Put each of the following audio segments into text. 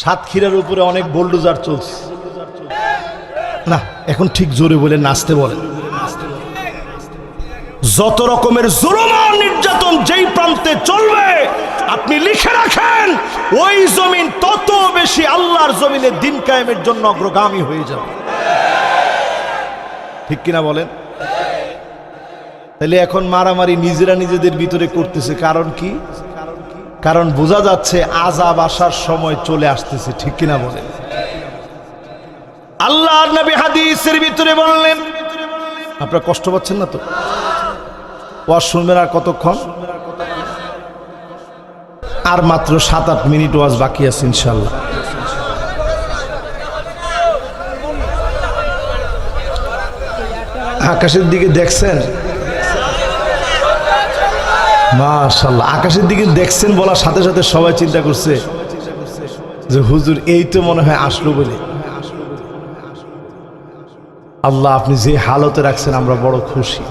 সাতক্ষীরার উপরে অনেক বোল্ডোজার চলছে। না, এখন ঠিক জোরে বলে নাচতে বলেন যত রকমের জুলুম নির্যাতন যেই প্রান্তে চলবে, আপনি লিখে রাখেন, ওই জমিন তত বেশি আল্লাহর জমিনে দিন কায়েমের জন্য অগ্রগামী হয়ে যাবে। ঠিক কিনা বলেন? তাহলে এখন মারামারি নিজেরা নিজেদের ভিতরে করতেছে, কারণ কি? কারণ বোঝা যাচ্ছে আজাব আসার সময় চলে আসতেছে, ঠিক কিনা বলেন? আল্লাহ নবী হাদিসের ভিতরে বললেন, আপনারা কষ্ট পাচ্ছেন না তো? ওয়াজ শুনবেন আর কতক্ষণ? আর মাত্র সাত আট মিনিট ওয়াজ বাকি আছে ইনশাল্লাহ আকাশের দিকে দেখছেন? মাশাল্লাহ আকাশের দিকে দেখছেন বলার সাথে সাথে সবাই চিন্তা করছে যে হুজুর এই তো মনে হয় আসলো বলে। আল্লাহ, আপনি যে হালতে রাখছেন, আমরা বড় খুশি।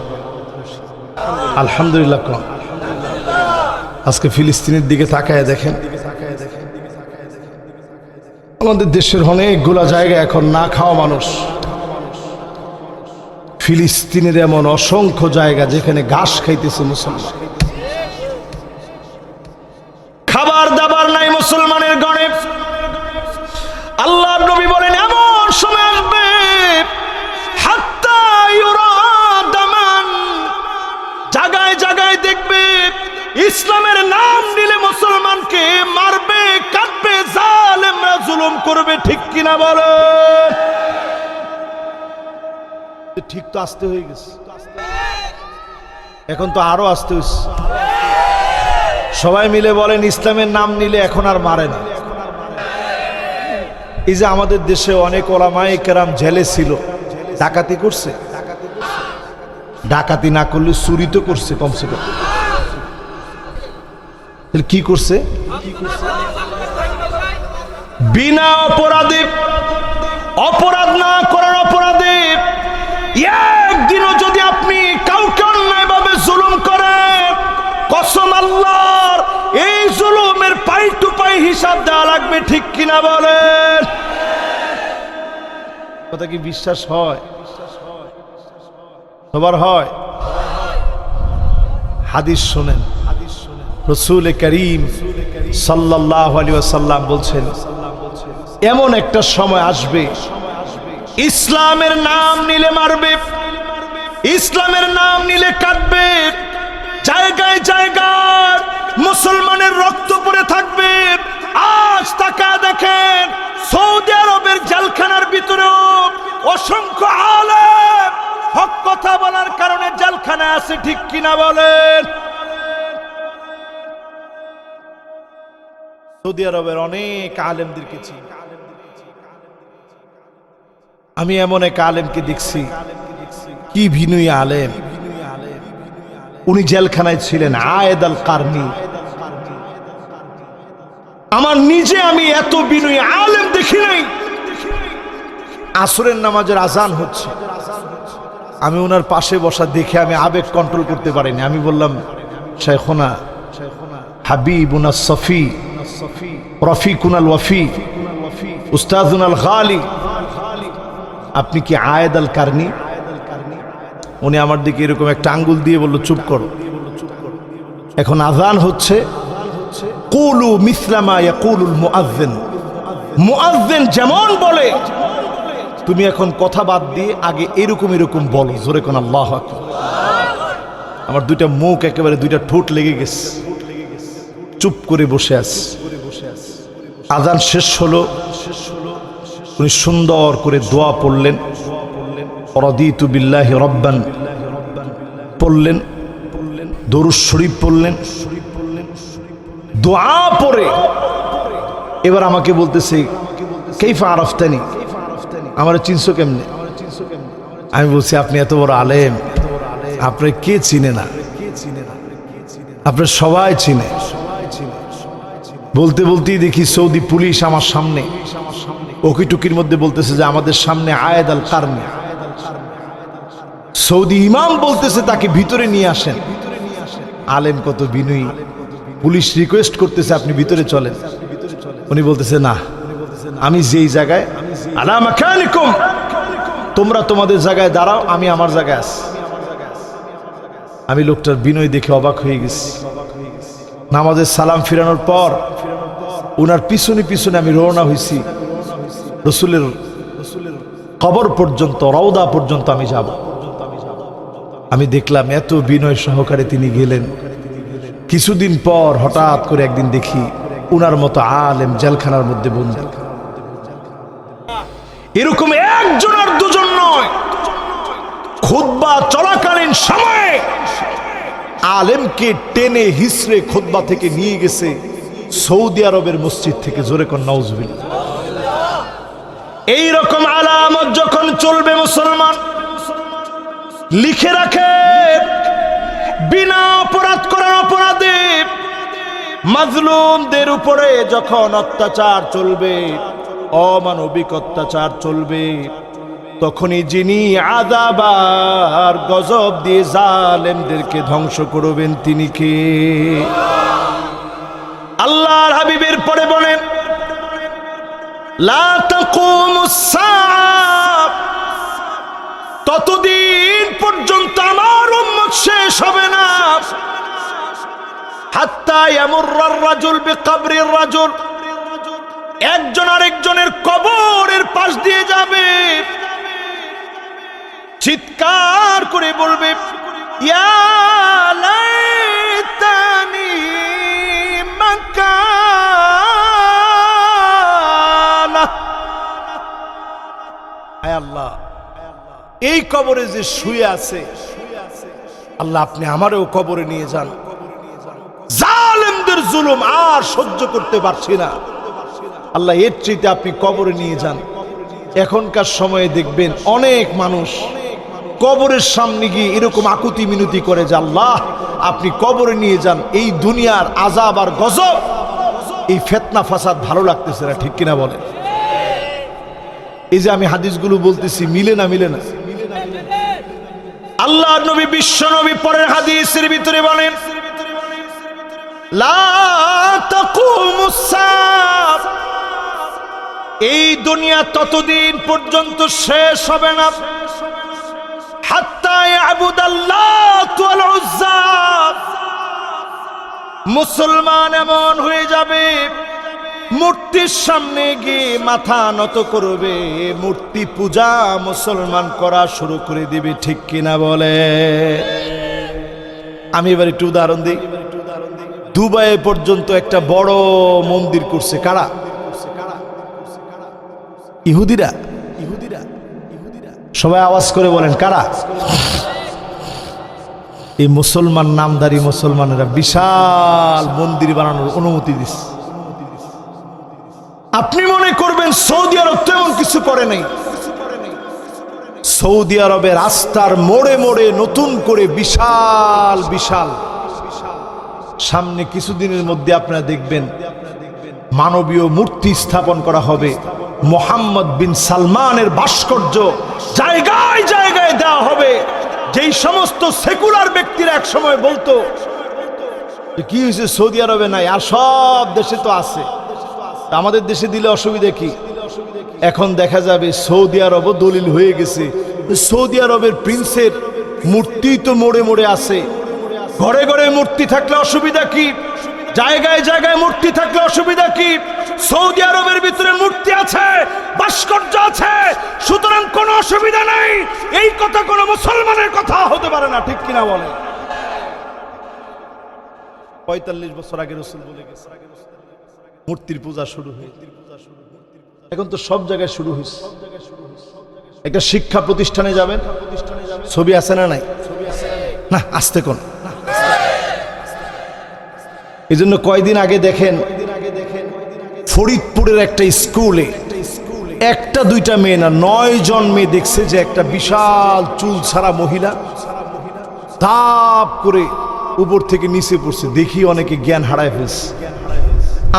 আলহামদুলিল্লাহ, কম। আজকে ফিলিস্তিনের দিকে তাকায় দেখেন। আমাদের দেশের অনেকগুলা জায়গা এখন না খাওয়া মানুষ। ফিলিস্তিনের এমন অসংখ্য জায়গা যেখানে ঘাস খাইতেছে মুসলমান। মুসলমানের গণে। আল্লাহ নবী বলেন, এমন সময় আসবে জায়গায় জায়গায় দেখবে, ইসলামের নাম নিলে মুসলমানকে মারবে কাটবে জালেমরা জুলুম করবে, ঠিক কিনা বলো? ঠিক তো আসতে হয়ে গেছে। এখন তো আরও আসতে হয়েছে সবাই মিলে বলেন, ইসলামের নাম নিলে এখন আর মারে না। এই যে আমাদের দেশে অনেক ওলামাই কেরাম জেলে ছিল, ডাকাতি করছে। ডাকাতি না করলে চুরি তো করছে কমসে কম। কি করছে? বিনা অপরাধে অপরাধ না করার অপরাধে একদিনও যদি আপনি কাউকে অন্যায়ভাবে জুলুম করেন কসম আল্লাহর এই জুলুমের পাই টু পাই হিসাব দেওয়া লাগবে, ঠিক কিনা বলেন? কথা কি বিশ্বাস হয়? সবার হয়? হাদিস শোনেন। রসুল করিম সাল্লাহ আলী সাল্লাম বলছেন, এমন একটা সময় আসবে, ইসলামের নাম নিলে মারবে, ইসলামের নাম নিলে কাটবে জায়গায় জায়গায় মুসলমানের রক্ত পরে থাকবে আজ তাকা দেখেন, সৌদি আরবের জেলখানার ভিতরেও অসংখ্য আলেম হক কথা বলার কারণে জেলখানা আছে, ঠিক কিনা বলেন? সৌদি আরবের অনেক আলেমদেরকে চিনি। আমি এমন এক আলেমকে দেখছি, কি ভিনুই আলেম। উনি জেলখানায় ছিলেন, আয়েদ আল কারনি আমার নিজে আমি এত বিনয়ী আলেম দেখি নাই। আসরের নামাজের আজান হচ্ছে। আমি ওনার পাশে বসা দেখে আমি আবেগ কন্ট্রোল করতে পারিনি। আমি বললাম শেখোনা হাবিবুনা সফি রফিকুনাল ওয়ফি উস্তাদুনাল গালি আপনি কি আয়েদ আল কারনি উনি আমার দিকে এরকম একটা আঙ্গুল দিয়ে বলল, চুপ করো। এখন আজান হচ্ছে কুলু মিসলামা ইয়াকুলুল মুআজ্জিন। মুআজ্জিন যেমন বলে, তুমি এখন কথা বাদ দিয়ে আগে এরকম এরকম বলো, জোরে কোন আল্লাহ। আমার দুইটা মুখ একেবারে দুইটা ঠোঁট লেগে গেছে। চুপ করে বসে আছে। আজান শেষ হলো। উনি সুন্দর করে দোয়া পড়লেন। রদিতু বিল্লাহি রব্বান। পড়লেন। দরুদ শরীফ পড়লেন। দোয়া পড়ে। এবার আমাকে বলতেছে, কেইফা আরফতানি? আমার চিনছো কেমনে? আমি বলছি, আপনি এত বড় আলেম। আপনি কে চিনে না? আপনার সবাই চিনে। বলতে বলতেই দেখি সৌদি পুলিশ আমার সামনে। ওকি টুকির মধ্যে বলতেছে যে, আমাদের সামনে আয়েদ আল কারনে। সৌদি ইমাম বলতেছে, তাকে ভিতরে নিয়ে আসেন। আলেম কত বিনয়ী। পুলিশ রিকোয়েস্ট করতেছে আপনি ভিতরে চলেন। উনি বলতেছে, না, আমি যেই জায়গায় তোমরা তোমাদের জায়গায় দাঁড়াও, আমি আমার জায়গায় আছি। আমি লোকটার বিনয় দেখে অবাক হয়ে গেছি। নামাজের সালাম ফিরানোর পর উনার পিছনে পিছনে আমি রওনা হয়েছি। রসুলের কবর পর্যন্ত, রওদা পর্যন্ত আমি যাব। আমি দেখলাম এত বিনয় সহকারে তিনি গেলেন। কিছুদিন পর হঠাৎ করে একদিন দেখি উনার মতো আলেম জেলখানার মধ্যে বন্ধু এরকম একজন আর দুজন নয় খুদ্া চলাকালীন সময়ে আলেমকে টেনে হিসড়ে খুদ্া থেকে নিয়ে গেছে সৌদি আরবের মসজিদ থেকে, জোরে কর নওজবিল এই রকম আলামত যখন চলবে মুসলমান, লিখে রাখে। বিনা অপরাধ করার অপরাধে মাজলুমদের উপরে যখন অত্যাচার চলবে, অমানবিক অত্যাচার চলবে, তখনই যিনি আদাবার গজব দিয়ে জালেমদেরকে ধ্বংস করবেন তিনি কে? আল্লাহর হাবিবের পরে বলেন ততদিন পর্যন্ত আমার শেষ হবে না। একজন আরেকজনের কবরের পাশ দিয়ে যাবে। চিৎকার করে বলবে আল্লাহ, এই কবরে যে শুয়ে আছে আল্লাহ আপনি আমারও কবরে নিয়ে যান। জালেমদের জুলুম আর সহ্য করতে পারছি না। আল্লাহ এর চাইতে আপনি কবরে নিয়ে যান। এখনকার সময়ে দেখবেন অনেক মানুষ কবরের সামনে গিয়ে এরকম আকুতি মিনতি করে যে, আল্লাহ, আপনি কবরে নিয়ে যান, এই দুনিয়ার আজাব আর গজব, এই ফেতনা ফাসাদ ভালো লাগতেছে না। ঠিক কিনা বলে এই যে আমি হাদিসগুলো বলতেছি, মিলে না মিলে না? আল্লাহ নবী, বিশ্ব নবী পরের হাদিসের ভিতরে বলেন এই দুনিয়া ততদিন পর্যন্ত শেষ হবে না। মুসলমান এমন হয়ে যাবে মূর্তির সামনে গিয়ে মাথা নত করবে। মূর্তি পূজা মুসলমান করা শুরু করে দিবে, ঠিক কিনা বলে? আমি এবার একটু উদাহরণ দিই। দুবাই পর্যন্ত একটা বড় মন্দির করছে কারা? ইহুদিরা ইহুদিরা? সবাই আওয়াজ করে বলেন, কারা? এই মুসলমান নামদারি মুসলমানেরা বিশাল মন্দির বানানোর অনুমতি দিচ্ছে। আপনি মনে করবেন সৌদি আরব তেমন কিছু করে নাই। সৌদি আরবের রাস্তার মোড়ে মোড়ে নতুন করে বিশাল বিশাল। সামনে কিছুদিনের মধ্যে আপনারা দেখবেন মানবীয় মূর্তি স্থাপন করা হবে। মোহাম্মদ বিন সালমানের ভাস্কর্য জায়গায় জায়গায় দেওয়া হবে। যেই সমস্ত সেকুলার ব্যক্তিরা এক সময় বলতো কি হয়েছে সৌদি আরবে নাই? আর সব দেশে তো আছে। আমাদের দেশে দিলে অসুবিধা কি? এখন দেখা যাবে সৌদি আরবও দলিল হয়ে গেছে। সৌদি আরবের প্রিন্সের মূর্তি তো মোড়ে মোড়ে আছে। ঘরে ঘরে মূর্তি থাকলে অসুবিধা কি? জায়গায় জায়গায় মূর্তি থাকলে অসুবিধা কি? সৌদি আরবের ভিতরে মূর্তি আছে, ভাস্কর্য আছে। সুতরাং কোনো অসুবিধা নাই। এই কথা কোনো মুসলমানের কথা হতে পারে না, ঠিক কিনা বলে পঁয়তাল্লিশ বছর আগে রসুল বলে গেছে। মূর্তির পূজা শুরু হয়ে এখন তো সব জায়গায় শুরু হয়েছে। একটা শিক্ষা প্রতিষ্ঠানে যাবেন। ছবি আছে না নাই? না, আসতে কোন? এই জন্য কয়দিন আগে দেখেন, ফরিদপুরের একটা স্কুলে একটা দুইটা মেয়ে না, নয় জন মেয়ে দেখছে যে একটা বিশাল চুল ছাড়া মহিলা তাপ করে উপর থেকে নিচে পড়ছে। দেখি অনেকে জ্ঞান হারায় ফেলছে।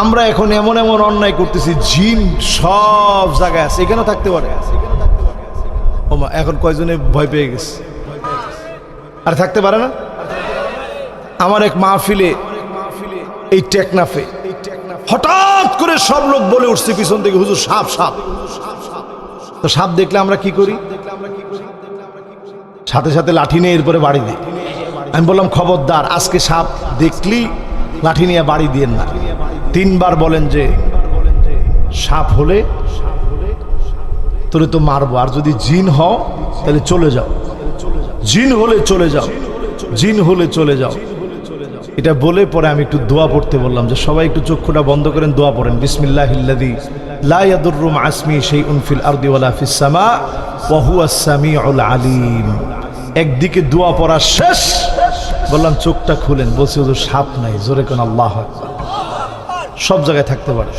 আমরা এখন এমন এমন অন্যায় করতেছি, জিন সব জায়গায় আছে, এখানেও থাকতে পারে। এখন কয়জনে ভয় পেয়ে গেছে? আর থাকতে পারে না? আমার এক মাহফিলে, এই টেকনাফে, হঠাৎ করে সব লোক বলে উঠছে পিছন থেকে, হুজুর, সাপ সাপ। তো সাপ দেখলে আমরা কি করি? সাথে সাথে লাঠি নিয়ে এরপরে বাড়ি দিই। আমি বললাম, খবরদার, আজকে সাপ দেখলি, লাঠি নিয়ে বাড়ি দিয়েন না। তিনবার বলেন যে সাপ হলে তোরে তো মারবো। আর যদি জিন হও, তাহলে চলে যাও। জিন হলে চলে যাও। জিন হলে চলে যাও। এটা বলে পরে আমি একটু দোয়া পড়তে বললাম যে সবাই একটু চক্ষুটা বন্ধ করেন, দোয়া পড়েন। বিসমিল্লাহিল্লাযী লা ইয়াদুররু মা ইসমি শাইউন ফিল আরদি ওয়ালা ফিস সামা ওয়া হুয়াস আলিম। একদিকে দোয়া পড়া শেষ। বললাম, চোখটা খুলেন। বলছি ওদের সাপ নাই। জোরে কোন আল্লাহ সব জায়গায় থাকতে পারে।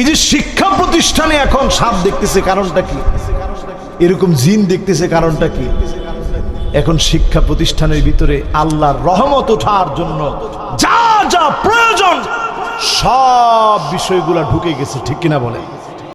এই যে শিক্ষা প্রতিষ্ঠানে এখন সাপ দেখতেছে কারণটা কি? এরকম জিন দেখতেছে কারণটা কি? এখন শিক্ষা প্রতিষ্ঠানের ভিতরে আল্লাহর রহমত ওঠার জন্য যা যা প্রয়োজন সব বিষয়গুলা ঢুকে গেছে, ঠিক কিনা বলে